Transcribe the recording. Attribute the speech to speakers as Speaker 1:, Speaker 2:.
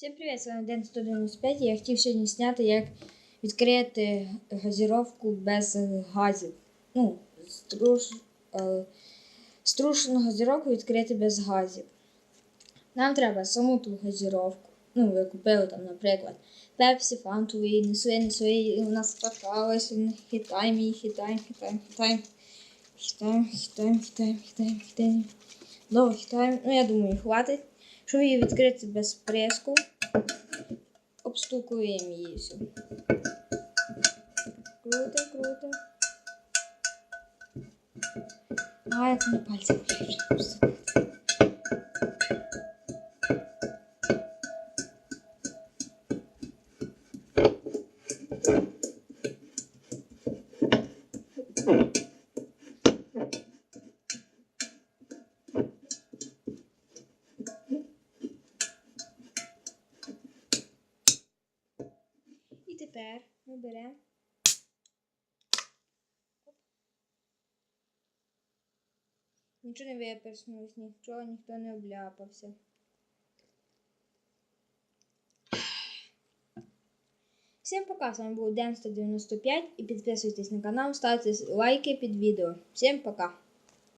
Speaker 1: Всім привіт, з вами Ден 195. Я хотів сьогодні зняти, як відкрити газіровку без газів. Ну, струш, е, струшену газіровку відкрити без газів. Нам треба саму ту газіровку. Ну, ви купили там, наприклад, пепсі, фанту, і не своє, не своє, і у нас така ось хитаємо її, хитаємо, хитаємо, хитаємо. Хитаємо, хитаємо, хитаємо, хитаємо, хитаємо. Довго хитаємо. Ну, я думаю, хватить. Щоб її відкрити без преску, обстукуємо її все. Круто, круто. А, як на пальцях вже І тепер ми беремо. Нічого не виперснулось, нічого, ніхто не обляпався. Всім пока, з вами був Ден 195 і підписуйтесь на канал, ставте лайки під відео. Всім пока!